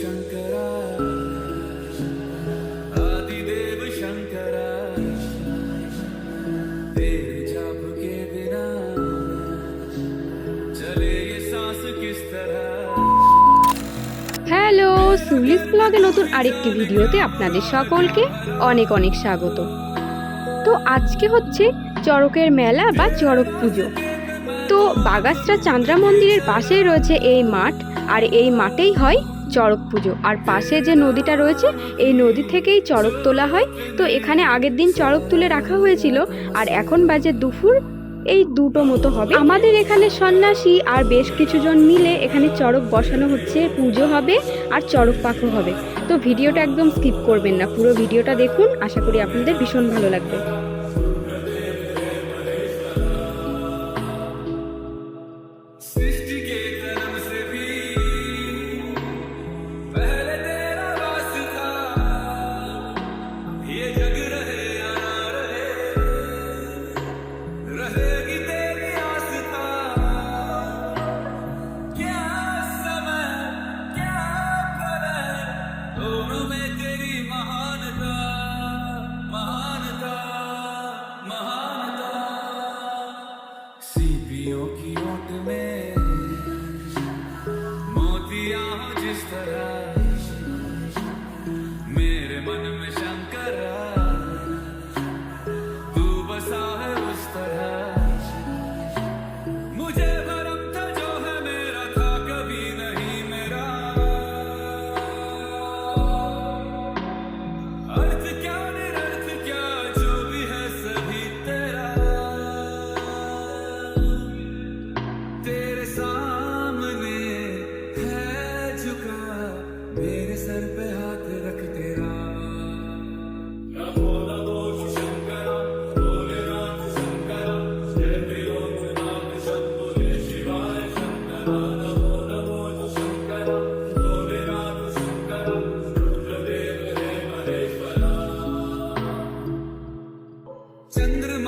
शंकरा आदिदेव शंकरा तेरे जाप के बिना चले ये सांस किस तरह হ্যালো সুলিস ব্লগে নতুন আরেকটি ভিডিওতে আপনাদের সকলকে অনেক অনেক স্বাগত তো আজকে হচ্ছে চড়কের মেলা বা চড়ক পুজো তো বাগাসরা চান্দ্রা মন্দিরের পাশেই রয়েছে এই মাঠ আর এই মাঠেই হয় চড়ক পুজো। আর পাশে যে নদীটা রয়েছে, এই নদী থেকেই চড়ক তোলা হয়। তো এখানে আগের দিন চড়ক তুলে রাখা হয়েছিল, আর এখন বাজে দুপুর, এই দুটো মতো হবে। আমাদের এখানে সন্ন্যাসী আর বেশ কিছুজন মিলে এখানে চড়ক বসানো হচ্ছে, পুজো হবে আর চড়ক পাখো হবে। তো ভিডিওটা একদম স্কিপ করবেন না, পুরো ভিডিওটা দেখুন। আশা করি আপনাদের ভীষণ ভালো লাগবে।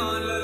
on love.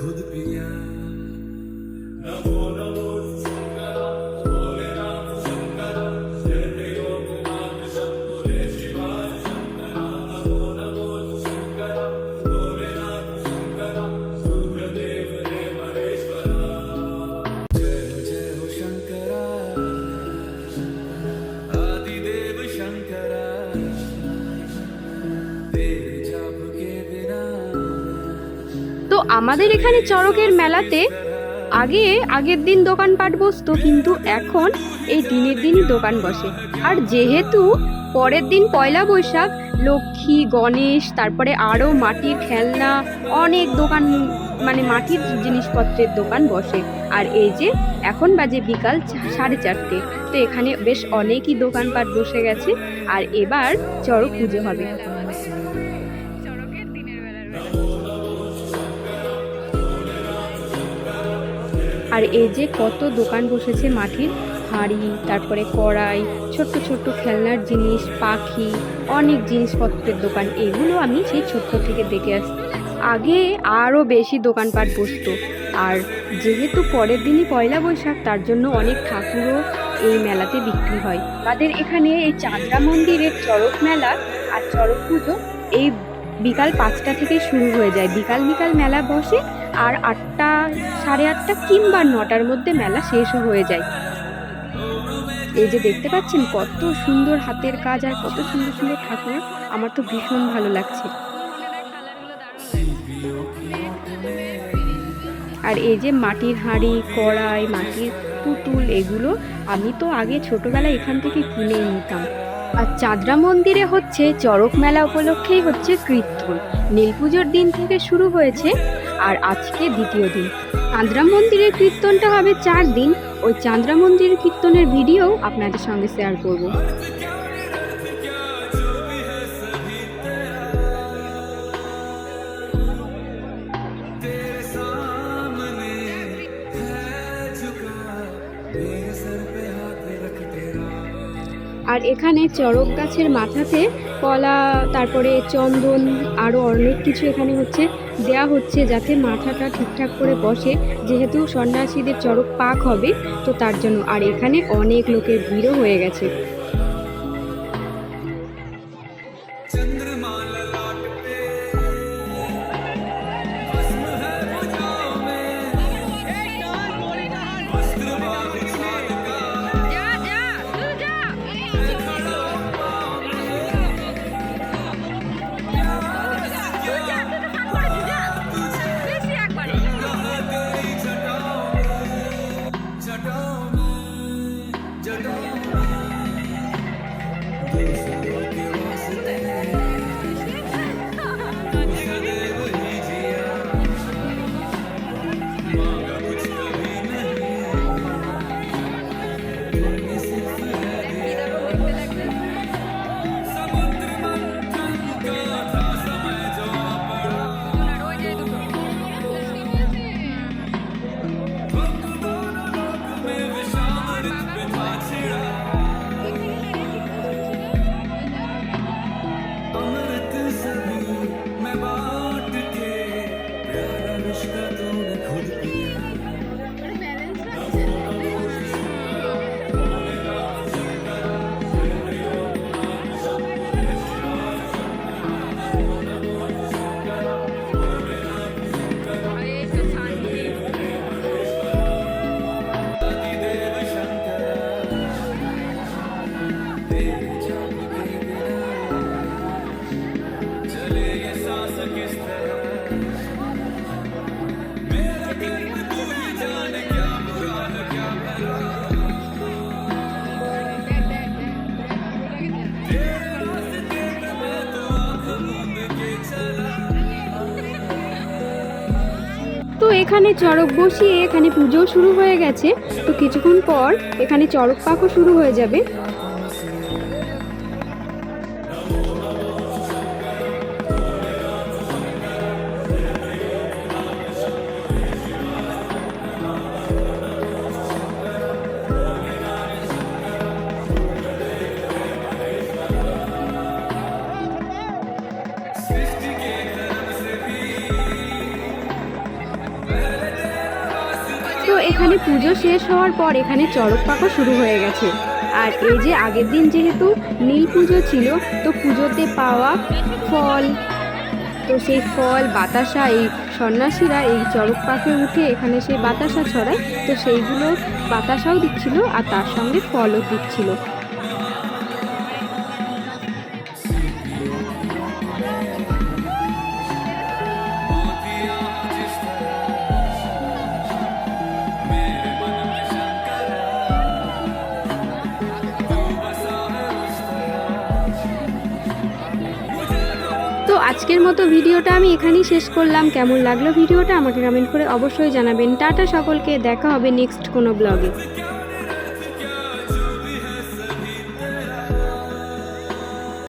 could be আমাদের এখানে চড়কের মেলাতে আগে আগের দিন দোকানপাট বসতো, কিন্তু এখন এই দিনের দিনই দোকান বসে। আর যেহেতু পরের দিন পয়লা বৈশাখ, লক্ষ্মী, গণেশ, তারপরে আরও মাটির খেলনা, অনেক দোকান মানে মাটির জিনিসপত্রের দোকান বসে। আর এই যে এখন বাজে বিকাল সাড়ে চারটে, তো এখানে বেশ অনেকই দোকানপাট বসে গেছে। আর এবার চড়ক পুজো হবে। আর এই যে কত দোকান বসেছে মাটির, হাঁড়ি, তারপরে কড়াই, ছোট্ট ছোট্ট খেলনার জিনিস, পাখি, অনেক জিনিসপত্রের দোকান। এগুলো আমি সেই ছোট্ট থেকে দেখে আসছি আগে আরও বেশি দোকানপাট বসতো। আর যেহেতু পরের দিনই পয়লা বৈশাখ, তার জন্য অনেক ঠাকুরও এই মেলাতে বিক্রি হয়। তাদের এখানে এই চাঁদরা মন্দিরের চড়ক মেলা আর চড়ক পুজো এই বিকাল পাঁচটা থেকে শুরু হয়ে যায়। বিকাল বিকাল মেলা বসে আর আটটা সাড়ে আটটা কিংবা নটার মধ্যে মেলা শেষও হয়ে যায়। এই যে দেখতে পাচ্ছেন কত সুন্দর হাতের কাজ আর কত সুন্দর সুন্দর ঠাকুর, আমার তো ভীষণ ভালো লাগছে। আর এই যে মাটির হাঁড়ি, কড়াই, মাটির পুতুল, এগুলো আমি তো আগে ছোটবেলায় এখান থেকে কিনে নিতাম। আর চাঁদরা মন্দিরে হচ্ছে চড়ক মেলা উপলক্ষেই হচ্ছে কীর্তন। নীল পুজোর দিন থেকে শুরু হয়েছে আর আজকে দ্বিতীয় দিন। চাঁদরা মন্দিরের কীর্তনটা হবে চার দিন। ওই চাঁদরা মন্দিরের কীর্তনের ভিডিও আপনাদের সঙ্গে শেয়ার করব। আর এখানে চড়ক গাছের মাথাতে কলা, তারপরে চন্দন আরও অনেক কিছু এখানে হচ্ছে। দেয়া হচ্ছে যাতে মাথাটা ঠিকঠাক করে বসে। যেহেতু সন্ন্যাসীদের চড়ক পাক হবে, তো তার জন্য। আর এখানে অনেক লোকের ভিড়ও হয়ে গেছে। এখানে চড়ক বসিয়ে এখানে পুজো শুরু হয়ে গেছে। তো কিছুক্ষণ পর এখানে চড়ক পাকও শুরু হয়ে যাবে। এখানে পুজো শেষ হওয়ার পর এখানে চড়ক পাকা শুরু হয়ে গেছে। আর এই যে আগের দিন যেহেতু নীল পুজো ছিল, তো পুজোতে পাওয়া ফল, তো সেই ফল, বাতাসা, এই সন্ন্যাসীরা এই চড়ক পাখে উঠে এখানে সেই বাতাসা ছড়ায়, তো সেইগুলো বাতাসাও দিচ্ছিল আর তার সঙ্গে ফলও দিচ্ছিল। আজকের মতো ভিডিওটা আমি এখানেই শেষ করলাম। কেমন লাগল ভিডিওটা আমাকে কমেন্ট করে অবশ্যই জানাবেন। টাটা সকলকে, দেখা হবে নেক্সট কোনো ব্লগে